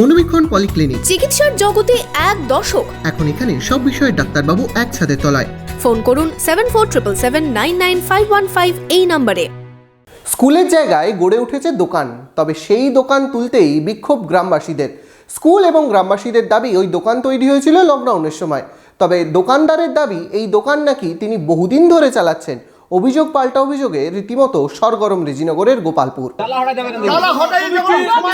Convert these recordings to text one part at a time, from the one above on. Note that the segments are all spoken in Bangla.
মনোবীক্ষণ পলিক্লিনিক। চিকিৎসার জগতে এক দশক এখন এখানে সব বিষয়ে ডাক্তারবাবু একসাথে তলায়। ফোন করুন seven four triple seven nine nine five one five এই নম্বরে। স্কুলের জায়গায় গড়ে উঠেছে দোকান তবে সেই দোকান তুলতেই বিক্ষোভ গ্রামবাসীদের। স্কুল এবং গ্রামবাসীদের দাবি ওই দোকান তৈরি হয়েছিল লকডাউনের সময়। তবে দোকানদারের দাবি এই দোকান নাকি তিনি বহুদিন ধরে চালাচ্ছেন। অভিযোগ পাল্টা অভিযোগে রীতিমতো সরগরম রেজিনগরের গোপালপুর।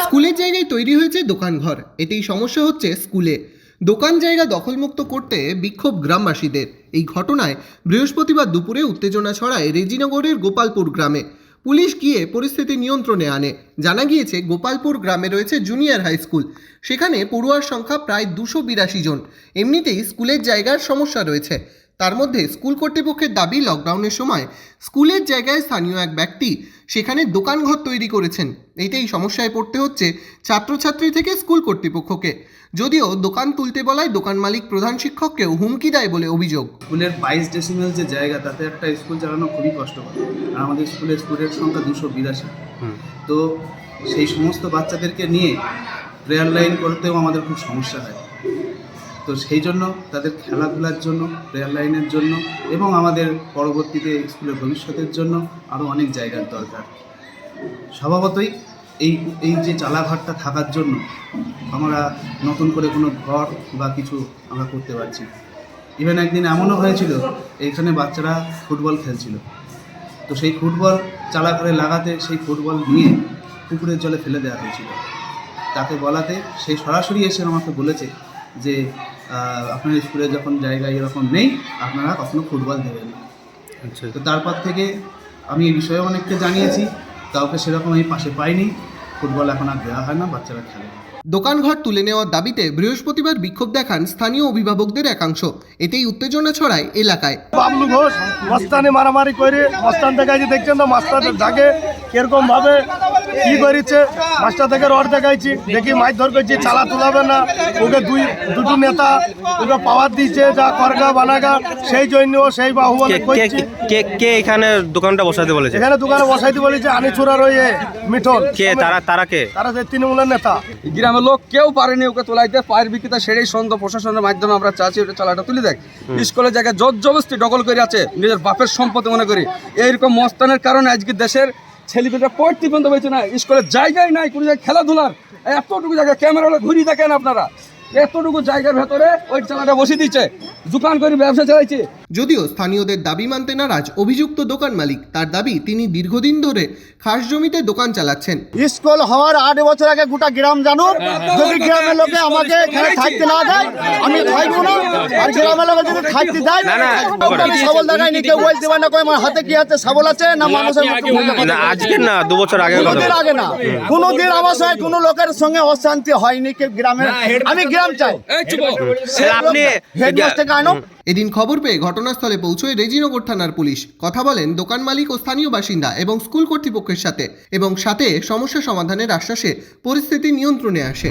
স্কুলের জায়গায় তৈরি হয়েছে দোকানঘর। এতেই সমস্যা হচ্ছে স্কুলে। দোকান জায়গা দখলমুক্ত করতে বিক্ষোভ গ্রামবাসীদের। এই ঘটনায় বৃহস্পতিবার দুপুরে উত্তেজনা ছড়ায় রেজিনগরের গোপালপুর গ্রামে। পুলিশ গিয়ে পরিস্থিতি নিয়ন্ত্রণে আনে। জানা গিয়েছে, গোপালপুর গ্রামে রয়েছে জুনিয়র হাই স্কুল। সেখানে পড়ুয়ার সংখ্যা প্রায় দুশো বিরাশি জন। এমনিতেই স্কুলের জায়গার সমস্যা রয়েছে। তার মধ্যে স্কুল কর্তৃপক্ষের দাবি লকডাউনের সময় স্কুলের জায়গায় স্থানীয় এক ব্যক্তি সেখানে দোকানঘর তৈরি করেছেন। এইটাই সমস্যায় পড়তে হচ্ছে ছাত্রছাত্রী থেকে স্কুল কর্তৃপক্ষকে। যদিও দোকান তুলতে বলায় দোকান মালিক প্রধান শিক্ষককেও হুমকি দেয় বলে অভিযোগ। স্কুলের বাইশ ডেসিমেল যে জায়গা তাতে একটা স্কুল চালানো খুবই কষ্টকর। আর আমাদের স্কুলের স্টুডেন্ট সংখ্যা দুশো বিরাশি। তো সেই সমস্ত বাচ্চাদেরকে নিয়ে প্রেয়ার লাইন করতেও আমাদের খুব সমস্যা হয়। তো সেই জন্য, তাদের খেলাধুলার জন্য, রেল লাইনের জন্য এবং আমাদের পরবর্তীতে স্কুলের ভবিষ্যতের জন্য আরও অনেক জায়গার দরকার। স্বভাবতই এই এই যে চালাঘরটা থাকার জন্য আমরা নতুন করে কোনো ঘর বা কিছু আমরা করতে পারছি ইভেন একদিন এমনও হয়েছিল এখানে বাচ্চারা ফুটবল খেলছিল। তো সেই ফুটবল চালা করে লাগাতে, সেই ফুটবল নিয়ে পুকুরের জলে ফেলে দেওয়া হয়েছিল। তাকে বলাতে সে সরাসরি এসে আমাকে বলেছে যে আপনার স্কুলে যখন জায়গা এরকম নেই আপনারা কখনো ফুটবল দেবেন না। তো তারপর থেকে আমি এই বিষয়ে অনেককে জানিয়েছি কাউকে সেরকম আমি পাশে পাইনি। ফুটবল এখন আর দেওয়া হয় না বাচ্চারা খেলে। দোকানঘর তুলে নেওয়ার দাবিতে বৃহস্পতিবার বিক্ষোভ দেখান স্থানীয় অভিভাবকদের একাংশ। এতেই উত্তেজনা ছড়ায় এলাকায়। বাবলু ঘোষ মস্তানি মারামারি করে মস্তান দেখাইছি দেখছেন তো মাস্টারদের ডাকে কীরকম ভাবে কি করেছে? মাস্টার থেকে রড দেখাইছি দেখি মাছ ধর করছি চালা তুলাবে না। ওকে দুই দুটো নেতা ওকে পাওয়ার দিয়েছে যা করগা বানাগা সেই জন্য সেই বাহুবলে কে কে এখানে দোকানটা বসাইতে বলেছে? এখানে দোকানে বসাইতে বলেছে আনি ওই এ, মিঠল কে তারা তারা কে? তারা সেই তৃণমূলের নেতা। গ্রামের লোক কেউ পারেনি ওকে তোলাইতে পায়ের বিক্রেতা সেটাই সন্দেহ প্রশাসনের মাধ্যমে আমরা চাচ্ছি ওটা চালাটা তুলে দেখ। স্কুলের জায়গায় জোর জবস্তি দখল করে আছে নিজের বাপের সম্পত্তি মনে করি। এইরকম মস্তানের কারণে আজকে দেশের ছেলেপেলেরা পড়তে বন্ধ হয়েছে না স্কুলের জায়গায় নাই কোনো জায়গায়, খেলাধুলার। এতটুকু জায়গায়, ক্যামেরা ঘুরিয়ে দেখেন আপনারা। এতটুকু জায়গার ভেতরে ওই চালাটা বসে দিচ্ছে। দোকান করে ব্যবসা চালাইছে। যদিও স্থানীয়দের দাবি মানতে নারাজ অভিযুক্ত দোকান মালিক তার দাবি তিনি দীর্ঘদিন ধরে খাস জমিতে দোকান চালাচ্ছেন। স্কুল হওয়ার আট বছর আগে গোটা গ্রাম জানুক যদি গ্রামের লোকে আমাকে এখানে থাকতে না দেয় আমি থাকব না। আর গ্রামের লোকে যদি থাকতে দেয় আমি সবল দেখায়নি কেউ বলতে পারে না কই আমার হাতে কি আছে সবল আছে না মানুষের। আজকে না দু বছর আগে আগে না। কোনোদিন আমার সঙ্গে কোনো লোকের সঙ্গে অশান্তি হয়নি কি গ্রামের আমি গ্রাম চাই। আপনি হেডমাস্টারকে আনো এদিন খবর পেয়ে ঘটনাস্থলে পৌঁছয় রেজিনগর থানার পুলিশ। কথা বলেন দোকান মালিক ও স্থানীয় বাসিন্দা এবং স্কুল কর্তৃপক্ষের সাথে। এবং সাথে সমস্যা সমাধানের আশ্বাসে পরিস্থিতি নিয়ন্ত্রণে আসে।